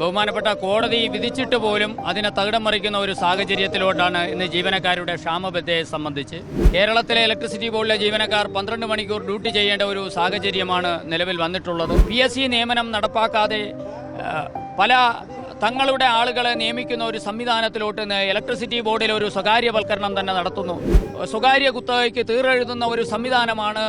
ബഹുമാനപ്പെട്ട കോടതി വിധിച്ചിട്ട് പോലും അതിനെ തകിടം മറിക്കുന്ന ഒരു സാഹചര്യത്തിലോട്ടാണ് ഇന്ന് ജീവനക്കാരുടെ ക്ഷാമബദ്ധയെ സംബന്ധിച്ച്. കേരളത്തിലെ ഇലക്ട്രിസിറ്റി ബോർഡിലെ ജീവനക്കാർ പന്ത്രണ്ട് മണിക്കൂർ ഡ്യൂട്ടി ചെയ്യേണ്ട ഒരു സാഹചര്യമാണ് നിലവിൽ വന്നിട്ടുള്ളത്. പി എസ് സി നിയമനം നടപ്പാക്കാതെ പല തങ്ങളുടെ ആളുകളെ നിയമിക്കുന്ന ഒരു സംവിധാനത്തിലോട്ട് ഇലക്ട്രിസിറ്റി ബോർഡിൽ ഒരു സ്വകാര്യവൽക്കരണം തന്നെ നടത്തുന്നു. സ്വകാര്യ കുത്തകയ്ക്ക് തീറെഴുതുന്ന ഒരു സംവിധാനമാണ്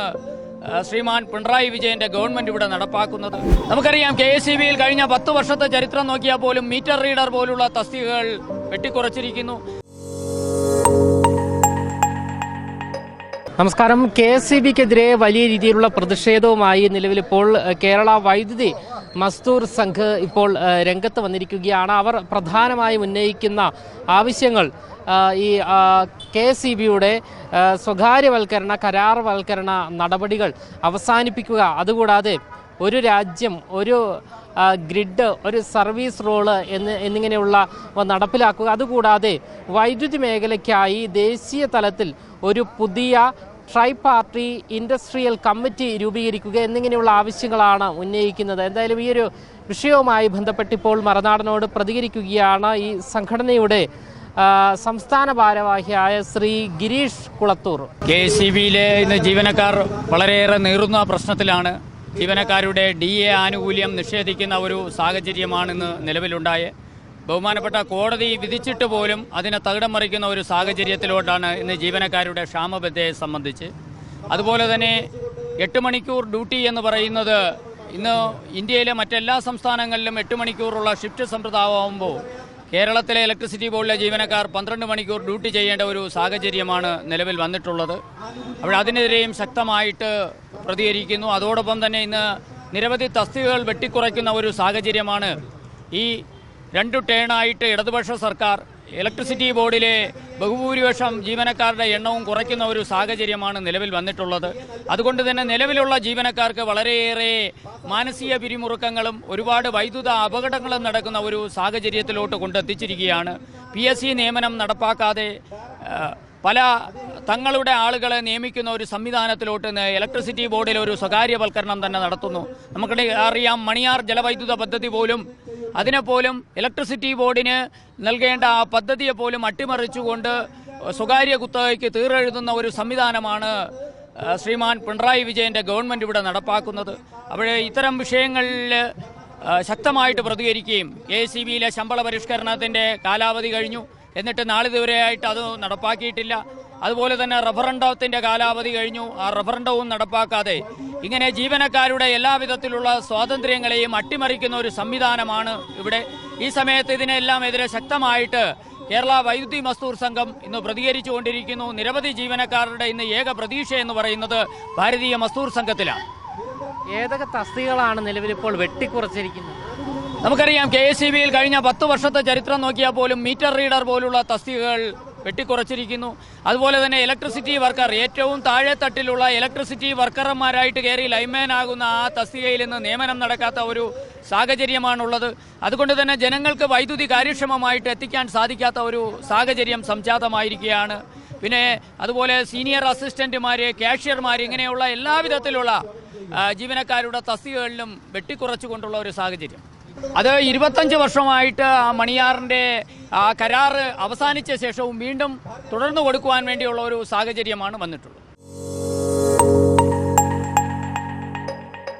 ശ്രീമാൻ പിണറായി വിജയന്റെ ഗവൺമെന്റ് ഇവിടെ നടപ്പാക്കുന്നത്. നമുക്കറിയാം കെ എസ് ബിയിൽ കഴിഞ്ഞ പത്ത് വർഷത്തെ ചരിത്രം നോക്കിയാൽ പോലും മീറ്റർ റീഡർ പോലുള്ള തസ്തികകൾ വെട്ടിക്കുറച്ചിരിക്കുന്നു. നമസ്കാരം. കെ എസ് സി ബിക്കെതിരെ വലിയ രീതിയിലുള്ള പ്രതിഷേധവുമായി നിലവിലിപ്പോൾ കേരള വൈദ്യുതി മസ്തൂർ സംഘ് ഇപ്പോൾ രംഗത്ത് വന്നിരിക്കുകയാണ്. അവർ പ്രധാനമായും ഉന്നയിക്കുന്ന ആവശ്യങ്ങൾ ഈ കെ സി ബിയുടെ സ്വകാര്യവൽക്കരണ കരാർവൽക്കരണ നടപടികൾ അവസാനിപ്പിക്കുക. അതുകൂടാതെ ഒരു രാജ്യം ഒരു ഗ്രിഡ് ഒരു സർവീസ് റോൾ എന്ന് എന്നിങ്ങനെയുള്ള നടപ്പിലാക്കുക. അതുകൂടാതെ വൈദ്യുതി മേഖലയ്ക്കായി ദേശീയ തലത്തിൽ ഒരു പുതിയ ട്രൈ പാർട്ടി ഇൻഡസ്ട്രിയൽ കമ്മിറ്റി രൂപീകരിക്കുക എന്നിങ്ങനെയുള്ള ആവശ്യങ്ങളാണ് ഉന്നയിക്കുന്നത്. എന്തായാലും ഈ ഒരു വിഷയവുമായി ബന്ധപ്പെട്ടിപ്പോൾ മറനാടനോട് പ്രതികരിക്കുകയാണ് ഈ സംഘടനയുടെ സംസ്ഥാന ഭാരവാഹിയായ Shri Girish Kulathoor. K S C ബിയിലെ ഇന്ന് ജീവനക്കാർ വളരെയേറെ നീറുന്ന പ്രശ്നത്തിലാണ്. ജീവനക്കാരുടെ ഡി എ ആനുകൂല്യം നിഷേധിക്കുന്ന ഒരു സാഹചര്യമാണ് ഇന്ന് നിലവിലുണ്ടായത് ബഹുമാനപ്പെട്ട കോടതി വിധിച്ചിട്ട് പോലും അതിനെ തകിടം മറിക്കുന്ന ഒരു സാഹചര്യത്തിലോട്ടാണ് ഇന്ന് ജീവനക്കാരുടെ ക്ഷാമബദ്ധയെ സംബന്ധിച്ച്. അതുപോലെ തന്നെ എട്ട് മണിക്കൂർ ഡ്യൂട്ടി എന്ന് പറയുന്നത് ഇന്ന് ഇന്ത്യയിലെ മറ്റെല്ലാ സംസ്ഥാനങ്ങളിലും എട്ട് മണിക്കൂറുള്ള ഷിഫ്റ്റ് സമ്പ്രദായമാകുമ്പോൾ കേരളത്തിലെ ഇലക്ട്രിസിറ്റി ബോർഡിലെ ജീവനക്കാർ പന്ത്രണ്ട് മണിക്കൂർ ഡ്യൂട്ടി ചെയ്യേണ്ട ഒരു സാഹചര്യമാണ് നിലവിൽ വന്നിട്ടുള്ളത്. അപ്പോൾ അതിനെതിരെയും ശക്തമായിട്ട് പ്രതികരിക്കുന്നു. അതോടൊപ്പം തന്നെ ഇന്ന് നിരവധി തസ്തികകൾ വെട്ടിക്കുറയ്ക്കുന്ന ഒരു സാഹചര്യമാണ് ഈ രണ്ടു ടേണായിട്ട് ഇടതുപക്ഷ സർക്കാർ ഇലക്ട്രിസിറ്റി ബോർഡിലെ ബഹുഭൂരിപക്ഷം ജീവനക്കാരുടെ എണ്ണവും കുറയ്ക്കുന്ന ഒരു സാഹചര്യമാണ് നിലവിൽ വന്നിട്ടുള്ളത്. അതുകൊണ്ട് തന്നെ നിലവിലുള്ള ജീവനക്കാർക്ക് വളരെയേറെ മാനസിക പിരിമുറുക്കങ്ങളും ഒരുപാട് വൈദ്യുത അപകടങ്ങളും നടക്കുന്ന ഒരു സാഹചര്യത്തിലോട്ട് കൊണ്ടെത്തിച്ചിരിക്കുകയാണ്. പി എസ് സി നിയമനം നടപ്പാക്കാതെ പല തങ്ങളുടെ ആളുകളെ നിയമിക്കുന്ന ഒരു സംവിധാനത്തിലോട്ട് ഇലക്ട്രിസിറ്റി ബോർഡിൽ ഒരു സ്വകാര്യവൽക്കരണം തന്നെ നടത്തുന്നു. നമുക്ക് അറിയാം മണിയാർ ജലവൈദ്യുത പദ്ധതി പോലും അതിനെ പോലും ഇലക്ട്രിസിറ്റി ബോർഡിന് നൽകേണ്ട ആ പദ്ധതിയെ പോലും അട്ടിമറിച്ചുകൊണ്ട് സ്വകാര്യ കുത്തകയ്ക്ക് തീറെഴുതുന്ന ഒരു സംവിധാനമാണ് ശ്രീമാൻ പിണറായി വിജയന്റെ ഗവൺമെന്റ് ഇവിടെ നടപ്പാക്കുന്നത്. അവിടെ ഇത്തരം വിഷയങ്ങളിൽ ശക്തമായിട്ട് പ്രതികരിക്കുകയും എ സി ബിയിലെ ശമ്പള പരിഷ്കരണത്തിന്റെ കാലാവധി കഴിഞ്ഞു. എന്നിട്ട് നാളിതുവരെയായിട്ട് അത് നടപ്പാക്കിയിട്ടില്ല. അതുപോലെ തന്നെ റഫറണ്ടത്തിന്റെ കാലാവധി കഴിഞ്ഞു. ആ റഫറണ്ടവും നടപ്പാക്കാതെ ഇങ്ങനെ ജീവനക്കാരുടെ എല്ലാവിധത്തിലുള്ള സ്വാതന്ത്ര്യങ്ങളെയും അട്ടിമറിക്കുന്ന ഒരു സംവിധാനമാണ് ഇവിടെ. ഈ സമയത്ത് ഇതിനെല്ലാം എതിരെ ശക്തമായിട്ട് കേരള വൈദ്യുതി മസ്ദൂർ സംഘം ഇന്ന് പ്രതികരിച്ചുകൊണ്ടിരിക്കുന്നു നിരവധി ജീവനക്കാരുടെ ഇന്ന് ഏക പ്രതീക്ഷ എന്ന് പറയുന്നത് ഭാരതീയ മസ്ദൂർ സംഘത്തിലാണ്. ഏതൊക്കെ തസ്തികളാണ് നിലവിലിപ്പോൾ വെട്ടിക്കുറച്ചിരിക്കുന്നത്? നമുക്കറിയാം കെ എസ് സി ബിയിൽ കഴിഞ്ഞ പത്ത് വർഷത്തെ ചരിത്രം നോക്കിയാൽ പോലും മീറ്റർ റീഡർ പോലുള്ള തസ്തികകൾ വെട്ടിക്കുറച്ചിരിക്കുന്നു. അതുപോലെ തന്നെ ഇലക്ട്രിസിറ്റി വർക്കർ ഏറ്റവും താഴെ തട്ടിലുള്ള ഇലക്ട്രിസിറ്റി വർക്കർമാരായിട്ട് കയറി ലൈൻമാൻ ആകുന്ന ആ തസ്തികയിൽ നിന്ന് നിയമനം നടക്കാത്ത ഒരു സാഹചര്യമാണുള്ളത്. അതുകൊണ്ട് തന്നെ ജനങ്ങൾക്ക് വൈദ്യുതി കാര്യക്ഷമമായിട്ട് എത്തിക്കാൻ സാധിക്കാത്ത ഒരു സാഹചര്യം സംജാതമായിരിക്കുകയാണ്. പിന്നെ അതുപോലെ സീനിയർ അസിസ്റ്റന്റുമാർ കാഷ്യർമാർ ഇങ്ങനെയുള്ള എല്ലാവിധത്തിലുള്ള ജീവനക്കാരുടെ തസ്തികകളിലും വെട്ടിക്കുറച്ചുകൊണ്ടുള്ള ഒരു സാഹചര്യം. അത് ഇരുപത്തഞ്ച് വർഷമായിട്ട് ആ മണിയാറിന്റെ ആ കരാറ് അവസാനിച്ച ശേഷവും വീണ്ടും തുടർന്നു കൊടുക്കുവാൻ വേണ്ടിയുള്ള ഒരു സാഹചര്യമാണ് വന്നിട്ടുള്ളത്.